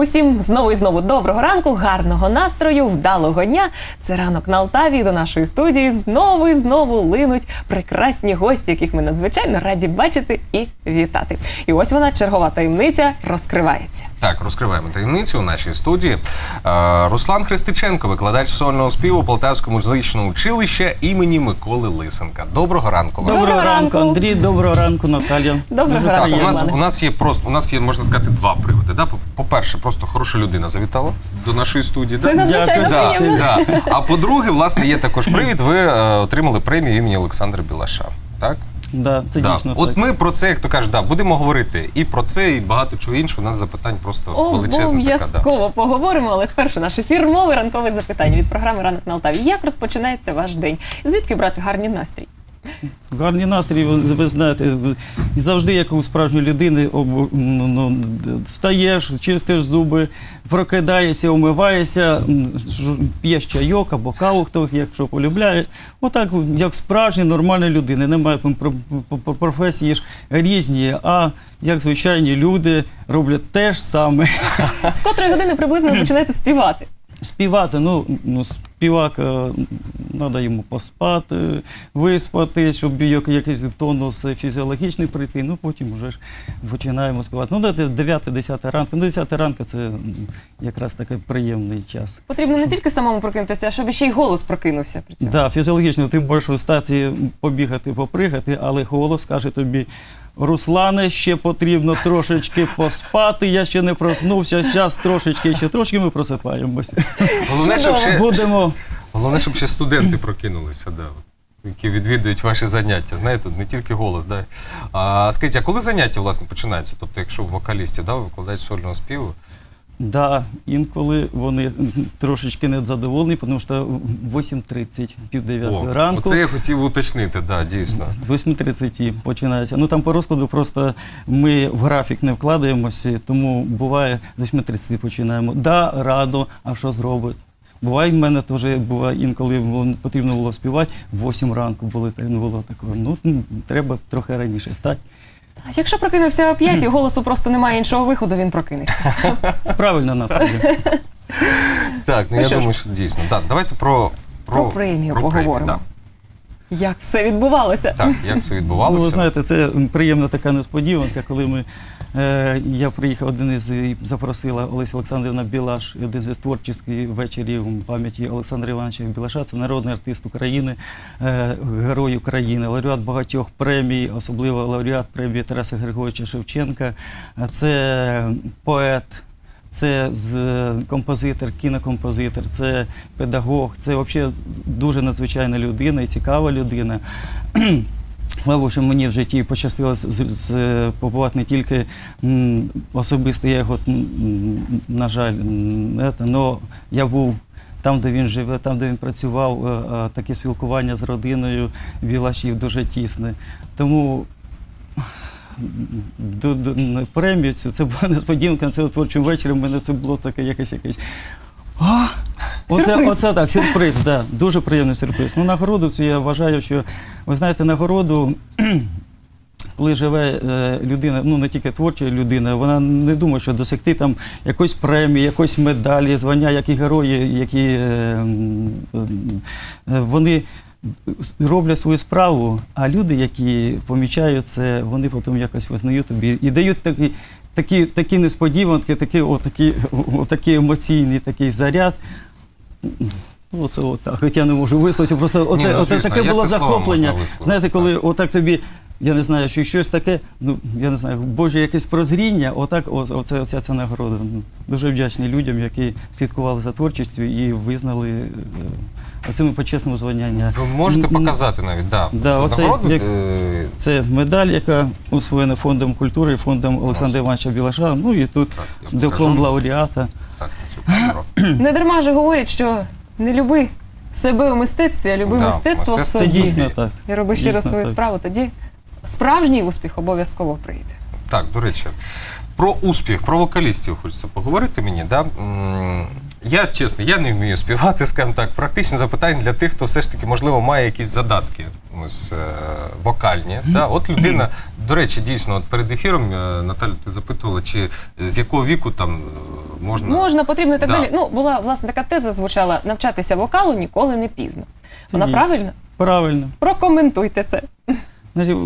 Усім знову і знову доброго ранку, гарного настрою, вдалого дня. Це ранок на Алтаві. До нашої студії знову і знову линуть прекрасні гості, яких ми надзвичайно раді бачити і вітати. І ось вона чергова таємниця розкривається. Так, розкриваємо таємницю у нашій студії. Е, Руслан Христиченко, викладач сольного співу Полтавського музичного училища імені Миколи Лисенка. Доброго ранку. вам. Доброго Доброго ранку, ранку. Андрій. Доброго ранку, Наталія. Доброго ранку, Так, у нас, у нас є просто у нас є, можна сказати, два приводи. Да? По- По-перше, просто хороша людина завітала до нашої студії. Це да? надзвичайно Дякую. приємно. Да, да. А по-друге, власне, є також привід. Ви е, отримали премію імені Олександра Білаша. Так? Да, це Да. дійсно От так. ми про це, як то кажуть, да, будемо говорити і про це, і багато чого іншого. У нас запитань просто величезна така. Да. Обов'язково поговоримо, але спершу наше фірмове ранкове запитання від програми Ранок на Алтаві. Як розпочинається ваш день? Звідки брати гарний настрій? Гарний настрій, ви, ви знаєте, завжди, як у справжньої людини, об, ну, ну, встаєш, чистиш зуби, прокидаєшся, умиваєшся, п'єш чайок або каву, хто якщо полюбляє. Отак, як справжня нормальна людина. Немає професії ж різні, а як звичайні люди роблять те ж саме. З котрої години приблизно ви починаєте співати? Співати, ну, ну співак, треба йому поспати, виспати, щоб якийсь тонус фізіологічний прийти. Ну потім вже ж починаємо співати. Ну, дати 9-10 ранку. Ну, 10 ранку це якраз такий приємний час. Потрібно не тільки самому прокинутися, а щоб ще й голос прокинувся при цьому. Да, фізіологічно ти можеш встати, побігати, попригати, але голос каже тобі. Руслане, ще потрібно трошечки поспати. Я ще не проснувся. Зараз трошечки, ще трошки ми просипаємося. Головне, щоб ще, Будемо головне, щоб ще студенти прокинулися, да, які відвідують ваші заняття. Знаєте, не тільки голос. Да. А скажіть, а коли заняття власне починаються? Тобто, якщо вокалісті, да, викладач сольного співу, Да, інколи вони трошечки незадоволені, тому що 8.30, пів дев'ятої ранку. оце я хотів уточнити, да, дійсно. 8.30 починається. Ну там по розкладу просто ми в графік не вкладаємося, тому буває з 8.30 починаємо. Да, радо, а що зробить? Буває, в мене теж буває інколи було- потрібно було співати, в 8 ранку було, так, не було такого. Ну, треба трохи раніше стати. А Якщо прокинувся о п'ятій, голосу просто немає іншого виходу, він прокинеться. Правильно, Наталія. Так, ну Ну я що ж. думаю, що дійсно. Да, давайте про, Про премію про поговоримо. да. Як все відбувалося? Так, як це Ну, відбувалося? ви знаєте, це приємна така несподіванка, коли ми, е, я приїхав один із і запросила Олеся Олександрівна Білаш, один з творчих вечорів пам'яті Олександра Івановича Білаша. Це народний артист України, е, герой України, лауреат багатьох премій, особливо лауреат премії Тараса Григоровича Шевченка. Це поет. Це з композитор, кінокомпозитор, це педагог, це взагалі дуже надзвичайна людина і цікава людина. Слава, що мені в житті пощастило з- побувати не тільки особисто, я його, на жаль, але я був там, де він живе, там, де він працював, е, е, таке спілкування з родиною Білашів дуже тісне. Тому до, до, на премію цю це була несподіванка на цьому творчому вечорі. У мене це було таке якесь якесь. А! Оце, оце так, сюрприз, да, дуже приємний сюрприз. Ну, нагороду цю я вважаю, що ви знаєте, нагороду, коли живе е, людина, ну не тільки творча людина, вона не думає, що досягти там якоїсь премії, якоїсь медалі, звання, як і герої, які е, е, вони роблять свою справу, а люди, які помічають це, вони потім якось визнають тобі і дають такі, такі, такі несподіванки, такі, отакі, отакі емоційний такий заряд. Ну, Оце отак. Хоча я не можу висловитися, просто оце, ну, оце звісно, таке як було це словом захоплення. можна висловити? Знаєте, коли отак тобі, я не знаю, що щось таке, ну я не знаю, Боже, якесь прозріння, отак, оце, оця ця нагорода. Ну, Дуже вдячний людям, які слідкували за творчістю і визнали е, почесному звання. Ви можете показати навіть, да. Да, оце нагороду, як- е, Це медаль, яка освоєна фондом культури, фондом Олександра Івановича Білаша. Ну і тут Так, диплом лауреата. Так. Не дарма ж говорять, що не люби себе у мистецтві, а люби Да, мистецтво в мистецтво Це дійсно так. І роби щиро свою так. справу, тоді справжній успіх обов'язково прийде. Так, до речі, про успіх, про вокалістів хочеться поговорити мені. Да? Я чесно, я не вмію співати, скажімо так. Практичне запитання для тих, хто все ж таки, можливо, має якісь задатки ось, е, вокальні. Да? От людина, до речі, дійсно, от перед ефіром, е, Наталю, ти запитувала, чи з якого віку там е, можна. Можна, потрібно і так Да. далі. Ну, була власне така теза звучала: навчатися вокалу ніколи не пізно. Це Вона дійсно. правильна? Правильно. Прокоментуйте це. Значить,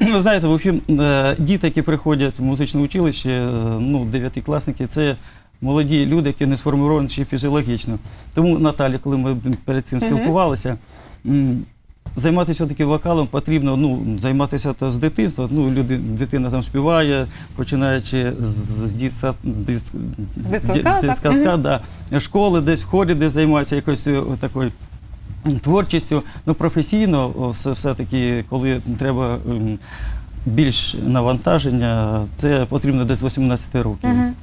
ви знаєте, в общем, е, діти, які приходять в музичне училище, е, ну, дев'ятикласники, це молоді люди, які не сформовані ще фізіологічно. Тому, Наталі, коли ми перед цим спілкувалися, займатися все-таки вокалом потрібно ну, займатися то з дитинства. Ну, люди, дитина там співає, починаючи з, з дис- дитсадка, ді- так? дитсадка, да. школи, десь в хорі, де займаються якось е, такою творчістю. Ну, професійно, все, все-таки, коли треба ем, більш навантаження, це потрібно десь 18 років. Мгм.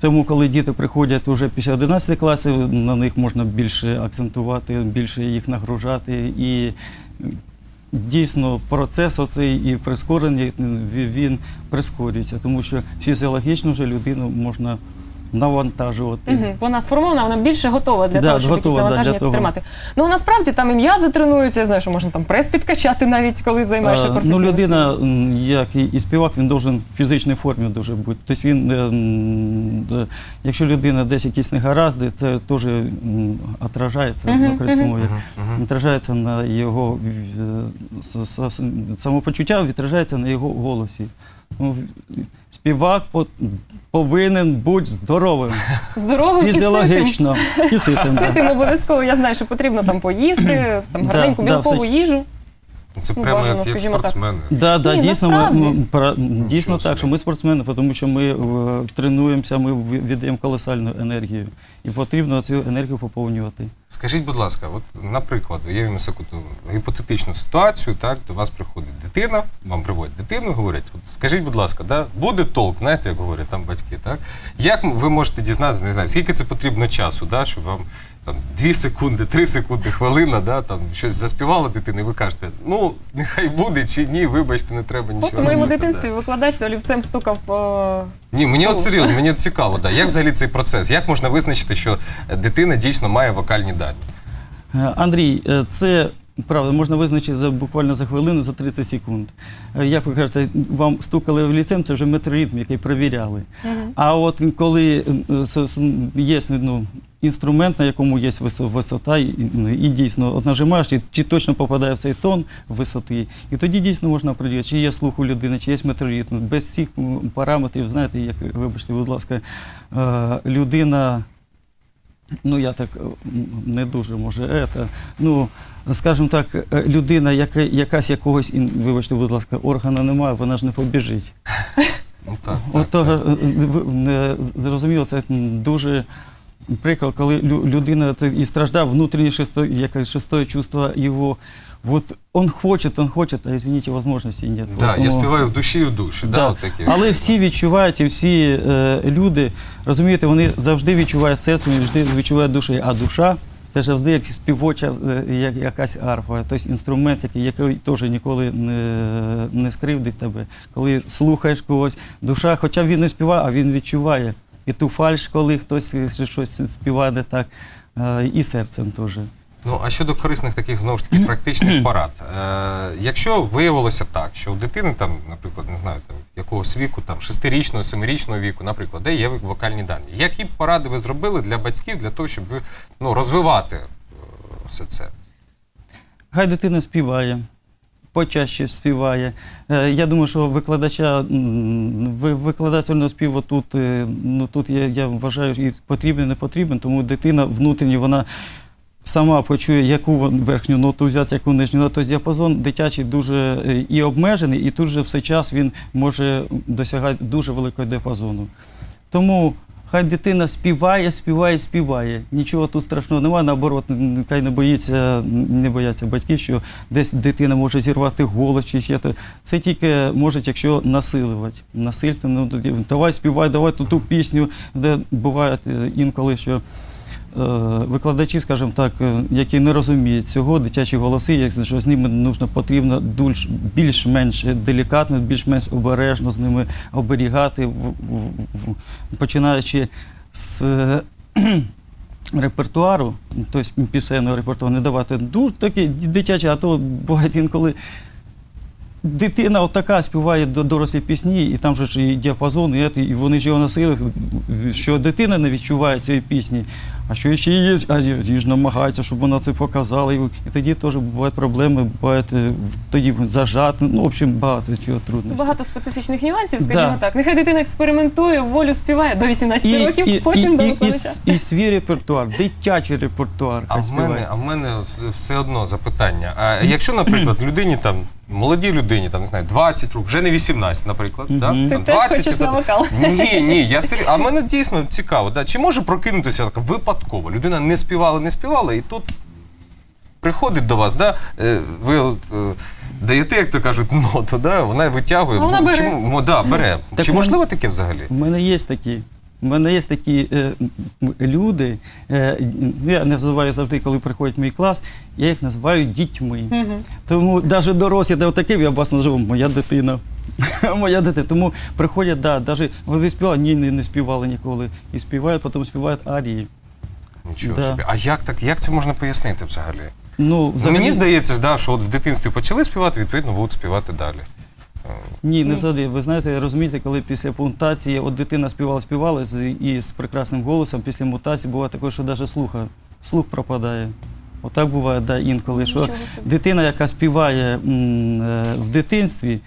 Тому, коли діти приходять вже після 11 класів, на них можна більше акцентувати, більше їх нагружати. І дійсно процес оцей і прискорення він прискорюється, тому що фізіологічно вже людину можна навантажувати. Мгм. Вона сформована, вона більше готова для Да, того, щоб готова, якісь навантаження того. тримати. Ну насправді там і м'язи тренуються, я знаю, що можна там прес підкачати навіть, коли займаєшся Е, професійно. Ну, людина, м, як і, і співак, він должен в фізичній формі дуже бути. Тобто він, е, м, е, якщо людина десь якісь негаразди, це теж м, отражається Мгм, на українському мові. Мгм, мгм. На його е, с- с- самопочуття, відражається на його голосі. Співак по- повинен бути здоровим, Здоровим і ситим. фізіологічно і ситим. Ситим обов'язково, я знаю, що потрібно там поїсти, там Да, гарненьку да, білкову все. їжу. Це Ну, прямо бажано, як, скажімо так. спортсмени. Да, да, Ні, дійсно, ми, насправді. ну, пра- дійсно так, що ми спортсмени, тому що ми е, тренуємося, ми в- віддаємо колосальну енергію. І потрібно цю енергію поповнювати. Скажіть, будь ласка, от, наприклад, уявимо секунду гіпотетичну ситуацію, так, до вас приходить дитина, вам приводять дитину, говорять, от, скажіть, будь ласка, да, буде толк, знаєте, як говорять там батьки, так? Як ви можете дізнатися, не знаю, скільки це потрібно часу, да, щоб вам там 2 секунди, 3 секунди, хвилина, да, там щось заспівала дитина, і ви кажете, ну, нехай буде чи ні, вибачте, не треба нічого. От у моєму робити, дитинстві да. викладач олівцем стукав по Ні, мені от серйозно, мені цікаво, да. як взагалі цей процес? Як можна визначити, що дитина дійсно має вокальні дані? Е, Андрій, е, це правда можна визначити за буквально за хвилину, за 30 секунд. Е, Як ви кажете, вам стукали в ліцем, це вже метроритм, який перевіряли. А от коли є ну, інструмент, на якому є висота, і, ну, і дійсно от нажимаєш, і чи точно попадає в цей тон висоти, і тоді дійсно можна определити, чи є слух у людини, чи є метроритм. Без цих параметрів, знаєте, як вибачте, будь ласка, е, людина. Ну, я так не дуже може ета. Ну, скажімо так, людина, яка, якась якогось, вибачте, будь ласка, органа немає, вона ж не побіжить. Ну, так, От так, так. е, зрозуміло, це дуже прикро, коли лю- людина це і страждає внутрішнє шесто, якесь шестое чувство його. Вот он хочет, он хочет, а извините, возможностей нет. Да, я співаю в душі і в душі. Да. Да. от такі. Але всі відчувають, і всі е, люди, розумієте, вони завжди відчувають серцем, завжди відчувають душею. А душа це завжди як співоча, е, як якась арфа, тобто інструмент, який, який теж ніколи не, не скривдить тебе. Коли слухаєш когось, душа, хоча він не співає, а він відчуває. І ту фальш, коли хтось щось співає не так, е, і серцем теж. Ну, а щодо корисних таких знову ж таки практичних порад. Е, якщо виявилося так, що у дитини там, наприклад, не знаю, там якогось віку, там шестирічного, семирічного віку, наприклад, де є вокальні дані, які поради ви зробили для батьків для того, щоб ви ну, розвивати е, все це? Хай дитина співає, почаще співає. Е, Я думаю, що викладача, м, ви- викладач сольного співу тут, е, ну, тут я, я вважаю, і потрібен, і не потрібен, тому дитина внутрішньо вона сама почує, яку верхню ноту взяти, яку нижню ноту. Тобто діапазон дитячий дуже е, і обмежений, і тут же все час він може досягати дуже великого діапазону. Тому хай дитина співає, співає, співає. Нічого тут страшного немає. Наоборот, хай не боїться, не бояться батьки, що десь дитина може зірвати голос чи ще. Це тільки може, якщо насилувати. Насильство, ну, давай співай, давай ту, ту пісню, де буває е, інколи, що. Е, Викладачі, скажімо так, е, які не розуміють цього, дитячі голоси, як що з ними нужно потрібно більш-менш делікатно, більш-менш обережно з ними оберігати, починаючи з, репертуару, тобто пісенного репертуару, не давати дуже такі дитячі, а то буває інколи. Дитина отака співає дорослі пісні, і там же ж і діапазон, і, і вони ж його носили, що дитина не відчуває цієї пісні, а що ще є, а їй ж намагається, щоб вона це показала. І, і тоді теж бувають проблеми, бувають е, тоді зажати, ну, в общем, багато чого трудностей. Багато специфічних нюансів, скажімо Да. так. Нехай дитина експериментує, волю співає до 18 років, потім до і, і, с- і свій репертуар, дитячий репертуар. А в мене, а в мене все одно запитання. А якщо, наприклад, людині там, молодій людині, там не знаю, 20 років, вже не 18, наприклад, да? Ти там, теж 20 хочеш чи за- на вокал? Ні, ні, я серйозно. А мене дійсно цікаво, да? чи може прокинутися так випадково? Людина не співала, не співала, і тут приходить до вас, да? е, ви от, е, даєте, як то кажуть, ноту, да? вона витягує. Вона Ну, бере. Чому? Да, бере. Так чи можливо таке взагалі? У мене є такі. У мене є такі е, люди, е, ну, я називаю завжди, коли приходять в мій клас, я їх називаю дітьми. Мгм. Тому навіть дорослі, де отакий, я вас називаю моя дитина. Моя дитина. Тому приходять, да, навіть ви співали? Ні, не, не співали ніколи. І співають, потім співають арії. Нічого Да. собі. А як так, як це можна пояснити взагалі? Ну, взагалі, Мені здається, да, що от в дитинстві почали співати, відповідно, будуть співати далі. Ні, не взагалі. Ви знаєте, розумієте, коли після пунктації от дитина співала, співала з, і з прекрасним голосом, після мутації буває таке, що навіть слуха, слух пропадає. Отак буває, да, інколи. Що Нічого собі. дитина, яка співає м, е, в дитинстві,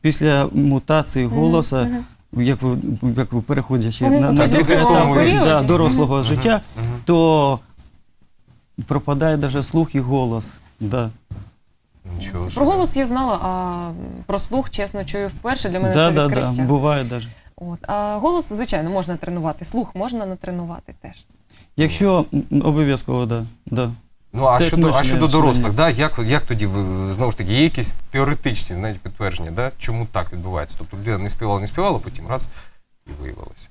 після мутації голоса, як ви, як ви переходячи Вони на, на другий етап періоді. да, дорослого життя, то пропадає навіть слух і голос. Да. Нічого собі. Про голос я знала, а про слух, чесно, чую вперше. Для мене Да, це да, відкриття. да, буває навіть. От. А голос, звичайно, можна тренувати. Слух можна натренувати теж. Якщо м, обов'язково, да, да. Ну а Це щодо, а щодо дорослих, да, як, як тоді ви знову ж таки є якісь теоретичні знаєте, підтвердження, да, чому так відбувається? Тобто людина не співала, не співала, потім раз і виявилося.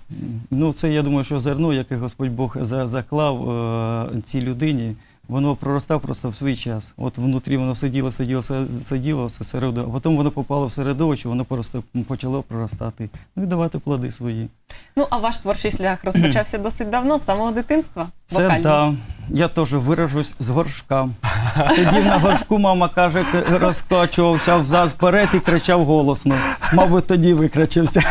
Ну, це я думаю, що зерно, яке Господь Бог за- заклав е, цій людині, воно проростав просто в свій час. От внутрі воно сиділо, сиділо, сиділо все середовище, а потім воно попало в середовище, воно просто почало проростати, ну і давати плоди свої. Ну, а ваш творчий шлях розпочався досить давно, з самого дитинства. Це да. Я теж виражусь з горшка. Сидів на горшку, мама каже, розкачувався взад вперед і кричав голосно. Мабуть, тоді викричався.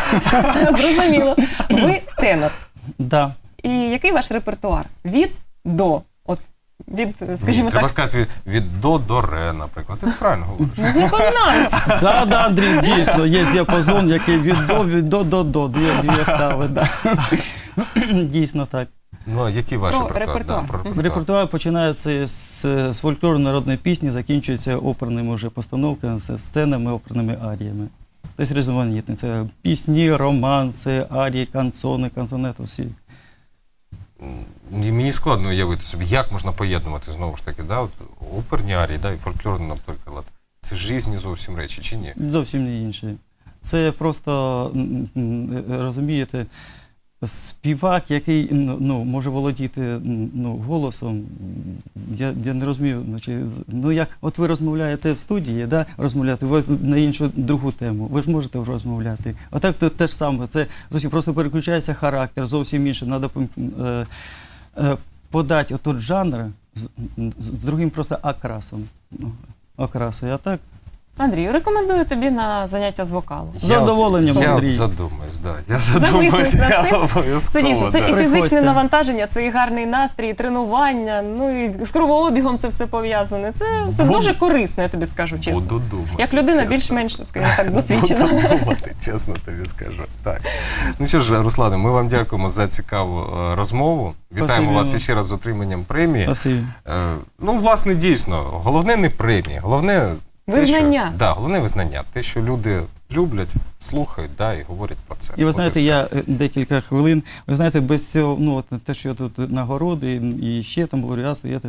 Зрозуміло. Ви тенор. Да. І який ваш репертуар? Від до. От від, скажімо Ні, треба так, сказати від, від до до ре, наприклад. Ти правильно говориш. музикознавець. Да, да, Андрій, дійсно, є діапазон, який від до, від до, до, до, дві, дві октави, да. Дійсно так. Ну, а який ваш Про репертуар? репертуар. Да, про репертуар. Репертуар починається з, з фольклору народної пісні, закінчується оперними вже постановками, з сценами, оперними аріями. Тобто різноманітні. Це пісні, романси, арії, канцони, канцонети, всі. Мені складно уявити собі, як можна поєднувати знову ж таки, да, от, оперні арії, да, і фольклорні, наприклад. Це ж різні зовсім речі, чи ні? Зовсім не інші. Це просто, розумієте, співак, який ну, ну, може володіти ну, голосом. Я, я не розумію, ну, чи, ну як от ви розмовляєте в студії, да, розмовляти, ви на іншу другу тему. Ви ж можете розмовляти. Отак то те ж саме. Це зовсім просто переключається характер, зовсім інше. Треба е, е, подати отут жанр з, з другим просто окрасом. Ну, окрасою. А так Андрію, рекомендую тобі на заняття з вокалу. З задоволенням, Я от Андрій. задумаюсь, да. Я задумаюсь, над я цим. Це обов'язково. дійсно це да. і фізичне Приходьте. навантаження, це і гарний настрій, і тренування. Ну і з кровообігом це все пов'язане. Це все Буду- дуже корисно, я тобі скажу чесно. Буду думати. Як людина чесно. більш-менш, скажімо так, досвідчена. Буду думати, чесно тобі скажу. Так. Ну що ж, Руслане, ми вам дякуємо за цікаву е, розмову. Вітаємо Спасибі вас ще раз з отриманням премії. Спасибі. Е, Ну, власне, дійсно, головне не премії, головне те, що- Визнання. да, головне визнання. Те, що люди люблять, слухають, да, і говорять про це. І ви знаєте, От, я е, декілька хвилин. Ви знаєте, без цього, ну от те, що тут нагороди і ще там лауреатство, я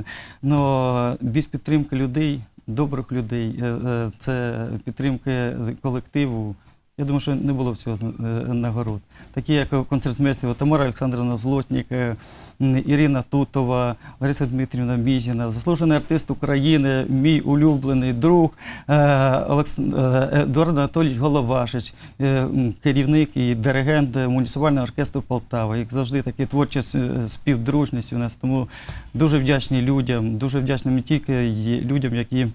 але без підтримки людей, добрих людей, е, е, це підтримки колективу. Я думаю, що не було б цього е, нагород. Такі, як концертмейстер Тамара Олександрівна Злотнік, е, Ірина Тутова, Лариса Дмитрівна Мізіна, заслужений артист України, мій улюблений друг е, Едуард Анатолійович Головашич, керівник і диригент муніципального оркестру Полтава. Як завжди, такі творчі співдружність у нас. Тому дуже вдячні людям, дуже вдячні не тільки людям, які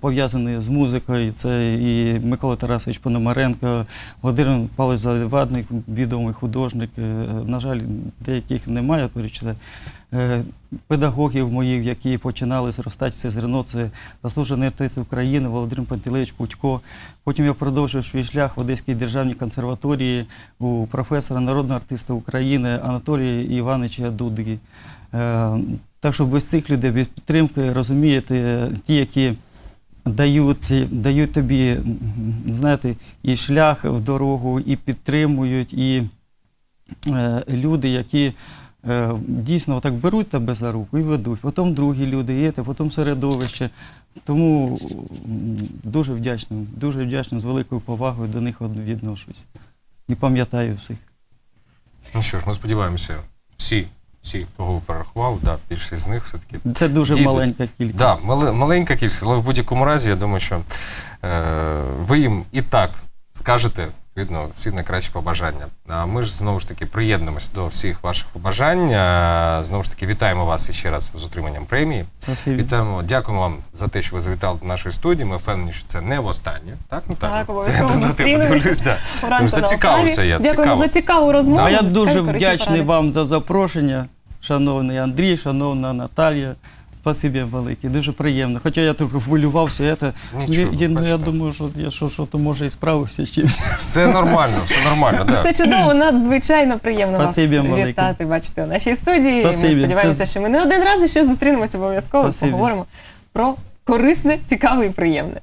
пов'язані з музикою. Це і Микола Тарасович Пономаренко, Володимир Павлович Завадник, відомий художник. Е, На жаль, деяких немає перечитати. Е, Педагогів моїх, які починали зростати це зерно, це заслужений артист України Володимир Пантелеївич Путько. Потім я продовжив свій шлях в Одеській державній консерваторії у професора народного артиста України Анатолія Івановича Дуди. Е, Так що без цих людей, без підтримки, розумієте, ті, які дають, дають тобі, знаєте, і шлях в дорогу, і підтримують, і е, люди, які дійсно так беруть тебе за руку і ведуть. Потім другі люди, і це, потім середовище. Тому дуже вдячним, дуже вдячним, з великою повагою до них відношусь. І пам'ятаю всіх. Ну що ж, ми сподіваємося, всі, всі, кого ви перерахували, да, більшість з них все-таки Це дуже Діти. маленька кількість. Да, мали- маленька кількість, але в будь-якому разі, я думаю, що е, ви їм і так скажете, видно, всі найкращі побажання. А ми ж знову ж таки приєднуємося до всіх ваших побажань. Знову ж таки, вітаємо вас ще раз з отриманням премії. Спасибі. Вітаємо, дякуємо вам за те, що ви завітали до нашої студії. Ми впевнені, що це не востаннє. Так, Наталя? Так, Це обов'язково зустрінемося. зацікавився я. Цікаво. за цікаву розмову. А я дуже вдячний вам за запрошення, шановний Андрій, шановна Наталія. Спасибі велике, дуже приємно. Хоча я так хвилювався, я, та- Нічого, я, ну, я думаю, що я що, що то може і справився з чимось. Все нормально, все нормально. Да. Це чудово, надзвичайно приємно Спасибі вас велике. вітати, бачити у нашій студії. Спасибі. Ми сподіваємося, Це- що ми не один раз і ще зустрінемося обов'язково, Спасибі. поговоримо про корисне, цікаве і приємне.